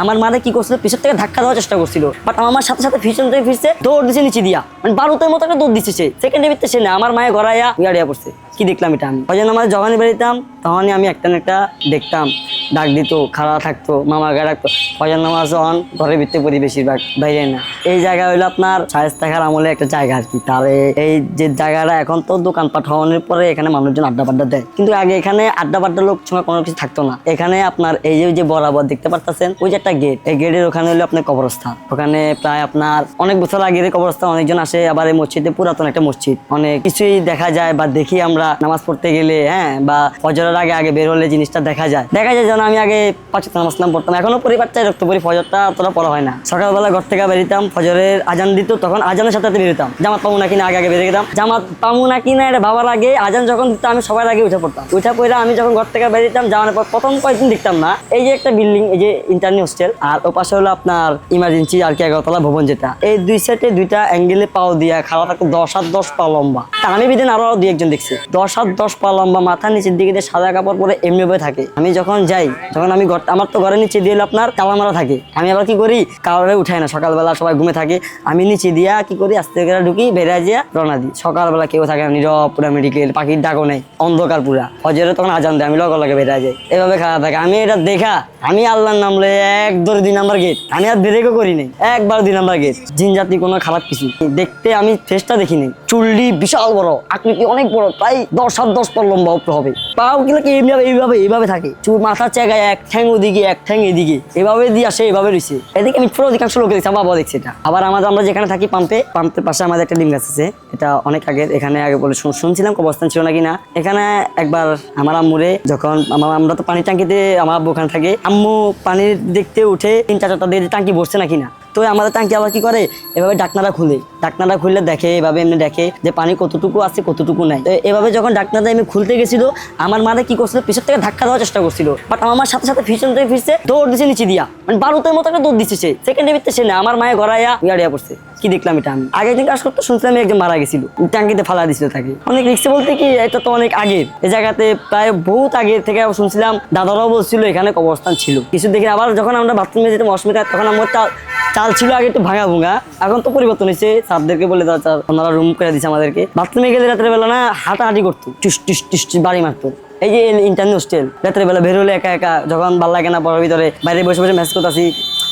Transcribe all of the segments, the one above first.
আমার মারে কি করছিল? পিছন থেকে ধাক্কা দেওয়ার চেষ্টা করছিল। বাট আমার মার সাথে সাথে পিছন থেকে ফিরছে, দৌড় দিছে নিচে দিয়া। মানে বারোতের মতো একটা দৌড় দিচ্ছে সে। সেকেন্ডে ভিতরে সে না, আমার মায়ে গড়াইয়া গাড়িয়া পড়ছে কি দেখলাম এটা আমি? ওই আমার যখনই বেরিতাম তখনই আমি একটা একটা দেখতাম। ডাক দিত, খাড়া থাকতো, মামা গায়ে রাখতো ফজর নামাজ যখন ঘরের ভিতরে পড়ি বেশিরভাগ, বাইরে না। এই জায়গা হলো আপনার সায়েস থাকার আমলে একটা জায়গা আর কি। তার এই যে জায়গাটা এখন তো দোকানপাট হওয়ানোর পরে এখানে মানুষজন আড্ডা বাড্ডা দেয়। কিন্তু আগে এখানে আড্ডা বাড্ডা লোক সময় কোনো কিছু থাকতো না। এখানে আপনার এই যে যে বরাবর দেখতে পারতেছেন, ওই যে একটা গেট এই গেটের ওখানে হলো আপনার কবরস্থান। ওখানে প্রায় আপনার অনেক বছর আগে এই কবরস্থান, অনেকজন আসে আবার এই মসজিদে পুরাতন একটা মসজিদ। অনেক কিছুই দেখা যায় বা দেখি আমরা। নামাজ পড়তে গেলে হ্যাঁ বা ফজরের আগে আগে বের হলে জিনিসটা দেখা যায়। দেখা যায় যেন আমি আগে পাঁচ নামাজ নাম পড়তাম। এখনও পরিবার চাই রক্ত পরি ফজরটা অতটা পড়া হয় না। সকালবেলা ঘর থেকে বেরিতাম, ফজরের আজান দিত, তখন আজানের সাথে বেরোতাম জামাত পাবো না কিনা আগে আগে বেরিয়ে গেতাম। জামাত পাবো না কিনা এটা ভাবার আগে আজান যখন দিত, আমি সবার আগে উঠে পড়তাম। উঠে পড়ে আমি যখন ঘর থেকে বেরিয়েতাম যাওয়ার পর প্রথম কয়েকদিন দেখতাম না, এই যে একটা বিল্ডিং এই যে ইন্টারনি হোস্টেল আর ও পাশে হলো আপনার ইমার্জেন্সি আর কি এগারোতলা ভবন যেটা। এই দুই সাইডে দুইটা অ্যাঙ্গেলে পাও দিয়া খাওয়া থাকতো দশ হাত দশ পা লম্বা। তা আমি বিদিন আরও দুই একজন দেখছি। দশ হাত দশ পা লম্বা মাথার নিচের দিকে দিয়ে সাদা কাপড় পরে এমনি ভাবে থাকে। আমি যখন যাই, তখন আমি ঘর আমার তো ঘরের নিচে দিয়ে আপনার কালা মারা থাকে। আমি আবার কি করি? কাউরে উঠাই না। সকালবেলা সবাই ঘুমে থাকে। আমি নিচে দিয়া কি করি? আস্তে করে ঢুকি বেড়ে যা রওনা দিই। সকালবেলা কেউ থাকে না, নীরব, পুরা মেডিকেল পাখির ডাকও নেই, অন্ধকার পুরা। হজরে তখন আজান দেয়, আমি লগে লগে বেড়ে যাই। এভাবে খারাপ থাকে। আমি এটা দেখা, আমি আল্লাহর নাম লয়ে এক ধরে দুই নাম্বার গেট আমি আর ব্রেকও করি নাই। একবার দুই নাম্বার গেট জিন জাতি কোনো খারাপ কিছু দেখতে আমি ফেসটা দেখিনি। চুল্লি বিশাল বড়, আকৃতি অনেক বড়, প্রায় দশ সাত দশ পর লম্বা উপরে হবে। পাও কিন্তু কি এইভাবে এইভাবে এইভাবে থাকে। চুল মাথার জায়গায় এক ঠ্যাং ওদিকে, এক ঠ্যাং এদিকে। এভাবে দিয়ে আসে, এভাবে রয়েছে। এদিকে আমি পুরো অধিকাংশ লোকে দেখছি, আমার বাবা দেখছি এটা। আবার আমাদের, আমরা যেখানে থাকি পাম্পে, পাম্পের পাশে আমাদের একটা ডিম গাছ আছে। এটা অনেক আগে এখানে আগে বলে শুন- শুনছিলাম অবস্থান ছিল নাকি না? এখানে একবার আমার আম্মুরে যখন আমার তো পানি টাঙ্কিতে আমার আব্বু ওখানে থাকে। আম্মু পানির দেখতে উঠে তিনটা চারটা দিয়ে টাঙ্কি বসছে নাকি না? তো আমাদের টাঙ্কি আবার কি করে? এভাবে ডাকনারা খুলে। ডাকনারা খুললে দেখে, এভাবে এমনি দেখে যে পানি কতটুকু আছে, কতটুকু নাই। তো এভাবে যখন ডাকনাটা আমি খুলতে গেছিল, আমার মারে কি করছিল? পিছন থেকে ধাক্কা দেওয়ার চেষ্টা করছিল। বাট আমার মার সাথে সাথে পিছন থেকে ফিরছে, দৌড় দিছে নিচে দিয়া। মানে বারুতের মতো একটা দৌড় দিচ্ছে সে। সেকেন্ডে ভিতরে সে না। আমার মায়ে গড়াইয়া গাড়িয়া পড়ছে কি দেখলাম এটা আমি? আগে দিন কাজ করতে শুনছিলাম একজন মারা গেছিল। ট্যাঙ্কিতে ফালা দিছিল তাকে। অনেক রিক্সে বলতে কি, এটা তো অনেক আগের এই জায়গাতে প্রায় বহুত আগে থেকে শুনছিলাম। দাদারাও বলছিল এখানে কবরস্থান ছিল। কিছু দেখে আবার যখন আমরা বাথরুমে যেতাম, অসুবিধা তখন আমার চাল ছিল আগে একটু ভাঙা ভুঙা, এখন তো পরিবর্তন হয়েছে। সারদেরকে বলে দাও চাল ওনারা রুম করে দিচ্ছে আমাদেরকে। বাথরুমে গেলে রাতের বেলা না হাঁটাহাঁটি করতো, টুস টুস টুস বাড়ি মারতো। এই যে ইন্টারনেট হোস্টেল রাতের বেলা বের হলে একা একা, যখন ভালো লাগে না পড়ার ভিতরে, বাইরে বসে বসে ম্যাচ আসি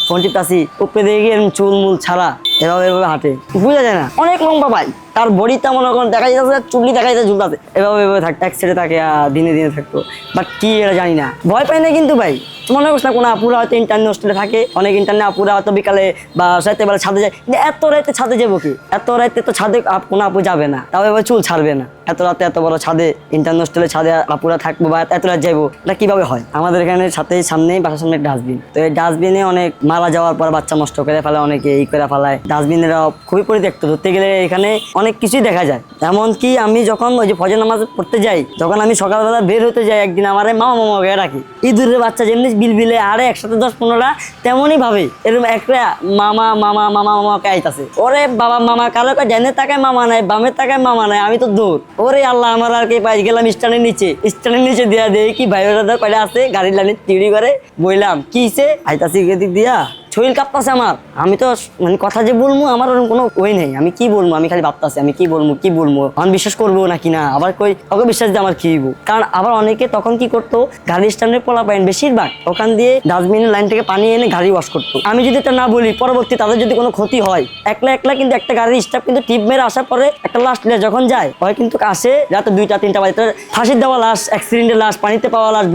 ফোন টিপতাছি, উপরে দিয়ে গিয়ে চুল মুল ছাড়া। এভাবে এভাবে হাঁটে। বোঝা যায় না। অনেক লম্বা ভাই তার বডিটা মনে করেন দেখা যাচ্ছে চুল্লি দেখা যাচ্ছে ঝুলতাছে। এভাবে এভাবে থাকতো এক সাইডে থাকে দিনে দিনে থাকতো। বাট কি এটা জানি না। ভয় পাই না কিন্তু ভাই। মনে করছ না, কোনো আপুরা হয়তো ইন্টারনেট হোস্টেলে থাকে। অনেক ইন্টারনেট আপুরা হয়তো বিকালে বা রাতে বেলা ছাদে যায়। কিন্তু এত রাতে ছাদে যাব কি? এত রাতে তো ছাদে কোনো আপু যাবে না। তাও এবার চুল ছাড়বে না। এত রাতে এত বড় ছাদে ইন্টারনেট হোস্টেলে ছাদে আপুরা থাকব বা এত রাত যাব এটা কীভাবে হয়? আমাদের এখানে সাথে সামনেই বাসার সামনে ডাস্টবিন তো এই ডাস্টবিনে অনেক মারা যাওয়ার পর বাচ্চা নষ্ট করে ফেলে, অনেকে ই করে ফেলায়। ডাস্টবিনেরা খুবই পরিত্যক্ত। ধরতে গেলে এখানে অনেক কিছুই দেখা যায়। এমনকি আমি যখন ওই যে ফজর নামাজ পড়তে যাই, যখন আমি সকালবেলা বের হতে যাই, একদিন আমার মামা মামা গায়ে রাখি, ইঁদুরের বাচ্চা যেমনি বিলবিলে আরে একসাথে দশ পনেরোটা, তেমনই ভাবে। এরকম একটা মামা মামা মামা, মামাকে আইতাছে। ওরে বাবা, মামা কারও কাছে ডানের তাকে মামা নাই, বামের তাকে মামা নাই, আমি তো দূর। ওরে আল্লাহ, আমার আর কি পাই গেলাম স্ট্যান্ডের নিচে। স্ট্যান্ডের নিচে দিয়া দেয় কি ভাই ওরা কয়টা আছে, গাড়ির লাইনে তিড়ি করে বললাম কি হিসে আইতাছি এদিক দিয়া। শরীর কাঁপতাছে আমার। আমি তো মানে কথা যে বলব, আমার ওরকম কোনো ওই নেই। আমি কি বলব? আমি খালি ভাবতাছি, আমি কি বলব কি বলব? আমি বিশ্বাস করব নাকি না? আবার কই ওকে বিশ্বাস দিয়ে আমার হইব? কারণ আবার অনেকে তখন কি করতো, গাড়ি স্ট্যান্ডে পোলা পাইন বেশিরভাগ, ওখান দিয়ে ডাস্টবিনের লাইন থেকে পানি এনে গাড়ি ওয়াশ করতো। আমি যদি এটা না বলি, পরবর্তী তাদের যদি কোনো ক্ষতি হয়, একলা একলা কিন্তু একটা গাড়ির স্টাফ কিন্তু টিপ মেরে আসার পরে একটা লাশ যখন যায় ওই কিন্তু আসে, রাতে দুইটা, তিনটা বাজে। ফাঁসির দেওয়া লাশ অ্যাক্সিডেন্টের লাশ পানিতে পাওয়া লাশ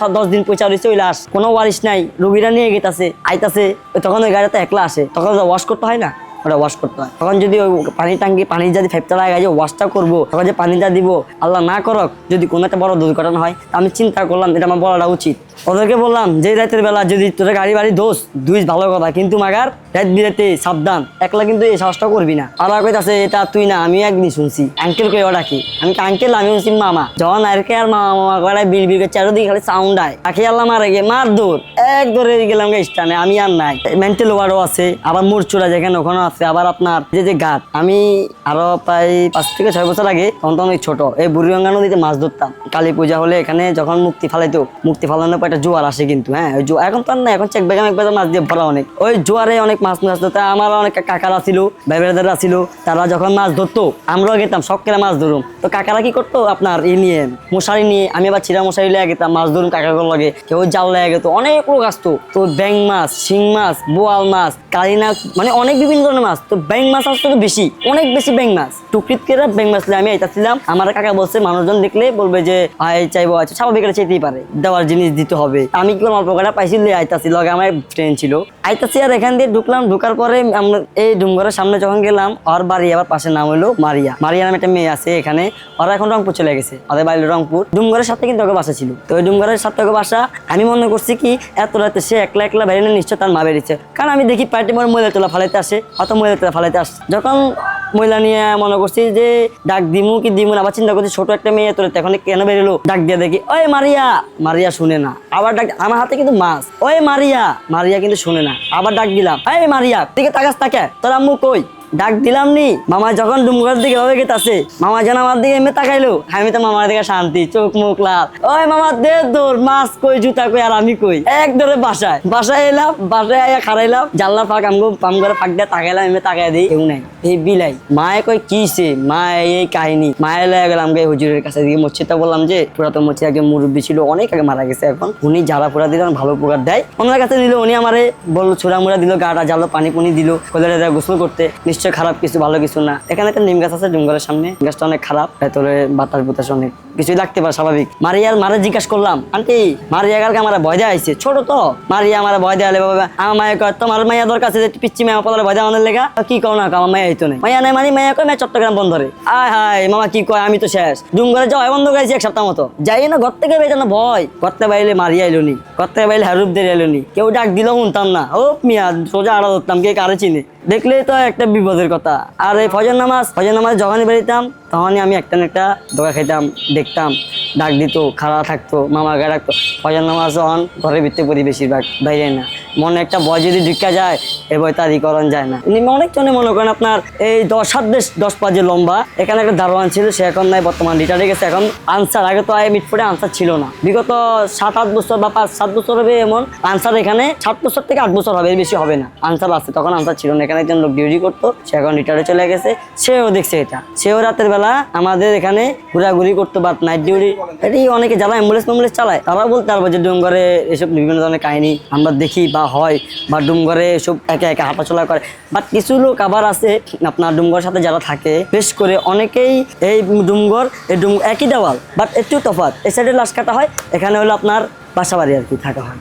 সব দশ দিন পয়সা রয়েছে ওই লাশ কোনো ওয়ারিশ নাই, রোগীরা নিয়ে গেতাছে আইতাছে। তখন ওই গাড়িটা একলা আসে। তখন ওয়াশ করতে হয় না? ওটা ওয়াশ করতে হয়। তখন যদি ওই পানি টাঙ্কি, পানি যদি ফেপটা লাগে যে ওয়াশটা করব, তখন যে পানিটা দিব, আল্লাহ না করক, যদি কোনো একটা বড় দুর্ঘটনা হয় আমি চিন্তা করলাম, এটা আমার বলাটা উচিত। ওদেরকে বললাম, যে রাতের বেলা যদি তোদের গাড়ি বাড়ি দোষ দুই ভালো কথা, কিন্তু মাগার, রাত বিরাতে সাবধান, একলা কিন্তু এই সাহসটা করবি না। আর কইতাছে, এটা তুই না আমি একদিন শুনছি আঙ্কেল কে ওটা কি আমি আঙ্কেল আমি শুনছি মামা। যখন আরকে আর মামা মামা করে বিল বিল চারোদিকে খালি সাউন্ড আয়। তাকে আল্লাহ মারে গিয়ে, মার দৌড়। এক দৌড়ে গেলাম গে স্টানে আমি আর নাই। মেন্টাল ওয়ার্ডও আছে, আবার মোরচুরা যেখানে ওখানে আছে, আবার আপনার যে যে ঘাট। আমি আরও প্রায় পাঁচ থেকে ছয় বছর আগে, তখন তো অনেক ছোট, এই বুড়িগঙ্গা নদীতে মাছ ধরতাম। কালী পূজা হলে এখানে যখন মুক্তি ফালাইতো, মুক্তি ফালানোর একটা জোয়ার আসে কিন্তু হ্যাঁ? ওই জোয়ার এখন তো আর না এখন চেক ব্যাগে এক মাছ দিয়ে ভরা অনেক। ওই জোয়ারে অনেক মাছ মাছ ধরতো আমার অনেক কাকারা ছিল, ভাই বেড়াদাররা ছিল, তারা যখন মাছ ধরতো, আমরাও গেতাম শখ করে মাছ ধরুম। তো কাকারা কি করতো? আপনার ই নিয়ে, মশারি নিয়ে, আমি আবার চিরা মশারি লেগে গেতাম, মাছ ধরুন কাকাগুলো লাগে। কেউ জাল লেগে গেতো, অনেক লোক আসতো। তো ব্যাং মাছ, শিং মাছ, বোয়াল মাছ কালিনা মানে অনেক বিভিন্ন ধরনের মাছ। তো ব্যাং মাছ আসতো তো বেশি, অনেক বেশি ব্যাং মাছ। টুকরিত করে ব্যাং মাছ নিয়ে আমি আইতাছিলাম। আমার কাকা বলছে, মানুষজন দেখলে বলবে যে, আয়, চাইব আচ্ছা স্বাভাবিক এটা চাইতেই পারে, দেওয়ার জিনিস দিতে হবে। আমি কি অল্প কটা পাইছি আইতাছি। লগে আমার ট্রেন ছিল। আইতাছি আর এখান দিয়ে ঢুকলাম, ঢুকার পরে আমরা এই ডুমঘরের সামনে যখন গেলাম, ওর বাড়ি আবার পাশে নাম হলো মারিয়া। মারিয়া নামে একটা মেয়ে আছে এখানে, ওরা এখন রংপুর চলে গেছে। ওদের বাড়ি রংপুর। ডুমঘরের সাথে কিন্তু ওকে বাসা ছিল। তো ওই ডুমঘরের সাথে ওকে বাসা, আমি মনে করছি কি, এত রাতে সে একলা একলা বেরিয়ে নিশ্চয় তার মা বেরিয়েছে কারণ আমি দেখি পার্টি মনে মহিলা তোলা ফালাইতে আসে অত মহিলা তোলা ফালাইতে আসে, যখন মহিলা নিয়ে মনে করছি যে ডাক দিমু কি দিমু না, আবার চিন্তা করছি ছোট একটা মেয়ে তোর এখন কেন বেরোলো? ডাক দিয়ে দেখি, ওই মারিয়া। মারিয়া শুনে না। আবার ডাক আমার হাতে কিন্তু মাছ। ওই মারিয়া। মারিয়া কিন্তু শুনে না। আবার ডাক দিলাম, এই মারিয়া দিকে তাকাস তাকে? তোর আম্মু কই? ডাক দিলাম নি। মামা যখন ডুমঘরের দিকে ভাবে গেতাছে, মামা যেন আমার দিকে এমনি তাকাইলো, আমি তো মামার দিকে শান্তি, চোখ মুখ লাল। ওই মামা, দে দৌড় মাছ কই, জুতা কই আর আমি কই? এক ধরে বাসায়। বাসায় এলাম, বাসায় আয়া খারাইলাম জানলা ফাঁক, আমগো পাম করে ফাঁক দিয়ে তাকাইলাম, এমনি তাকাই দিই, কেউ নাই। এই বিলাই, মায়ে কই কিসে মা, এই কাহিনী। মায়ের লাগে গেলাম গে হুজুরের কাছে দিয়ে মসজিদটা বললাম যে পুরাতন মসজিদ একজন মুরব্বী ছিল, অনেক আগে মারা গেছে এখন। উনি জ্বালা পোড়া দিলেন ভালো উপকার দেয়। ওনার কাছে নিল, উনি আমারে বলল, ছোড়া মুড়া দিল গাটা জ্বালো, পানি পুনি দিল কলেরা গোসল করতে। নিশ্চয় খারাপ কিছু, ভালো কিছু না। এখানে একটা নিম গাছ আছে গাছের সামনে। গাছটা অনেক খারাপ, ভেতরে বাতাস বুতাস অনেক। কিছুই লাগতে পারে, স্বাভাবিক। মারিয়ার, মারে জিজ্ঞাসা করলাম, আন্টি, মারিয়া কালকে আমার ভয় দেওয়া আইছে ছোট তো? মারিয়া আমার ভয় দেওয়ালে বাবা আমার মায়ের কয়, তোমার মাইয়া দরকার আছে পিচ্ছি মায়া পলার ভয় দেওয়া লেগা? কি কও না আমার মাইয়া হইতো না। মাইয়া নাই মানে মাইয়া কয় মায়া চট্টগ্রাম বন্ধরে আয় হায়, মামা কি কয়, আমি তো শেষ। ডুমগরে যাওয়া বন্ধ করেছি এক সপ্তাহ মতো। যাই না, ঘর থেকে বেজে না ভয়। করতে বাইলে মারিয়া এলো নি। করতে বাইলে হারুপ দিয়ে এলো নি। কেউ ডাক দিল, শুনতাম না। ও মিয়া, সোজা আড়া ধরতাম, কে কারে চিনে? দেখলেই তো একটা বিপদের কথা। আর এই ফজর নামাজ ফজর নামাজ যখনই বেরিতাম, তখনই আমি একটা না একটা দোকা খেতাম দেখতাম। ডাক দিত, খাড়া থাকতো, মামা গায়ে রাখতো ফজর নামাজ যখন ঘরের ভিতরে করি বেশিরভাগ বাইরে না। মনে একটা ভয় যদি ঢুকা যায়, এ ভয় তার করণ যায় না। এমনি অনেক জনে মনে করেন আপনার এই দশ সাত দেশ দশ পাঁচে লম্বা, এখানে একটা দারোয়ান ছিল, সে এখন নাই, বর্তমান রিটার্ডে গেছে। এখন আনসার আগে তো আয় মিটফুটে আনসার ছিল না। বিগত সাত, আট বছর বা পাঁচ, সাত বছর হবে এমন আনসার এখানে সাত বছর থেকে আট বছর হবে, এর বেশি হবে না। আনসার আছে, তখন আনসার ছিল না। এখানে একজন লোক ডিউটি করতো, সে এখন রিটার্ডে চলে গেছে। সেও দেখছে এটা। সেও রাতের বেলা আমাদের এখানে ঘোরাঘুরি করতো বা নাইট ডিউটি এটি অনেকে যারা অ্যাম্বুলেন্স অ্যাম্বুলেন্স চালায় তারা বলতে পারব যে ডুমঘরে এসব বিভিন্ন ধরনের কাহিনী আমরা দেখি বা হয় বা ডুমঘরে সব একে একে হাঁটাচলা করে। বাট কিছু লোক আবার আছে আপনার ডুমঘর সাথে যারা থাকে, বেশ করে অনেকেই এই ডুমঘর, এই ডুম, একই দেওয়াল বাট একটু তফাৎ। এই সাইডে লাশ কাটা হয়, এখানে হলো আপনার বাসাবাড়ি আর কি থাকা হয়।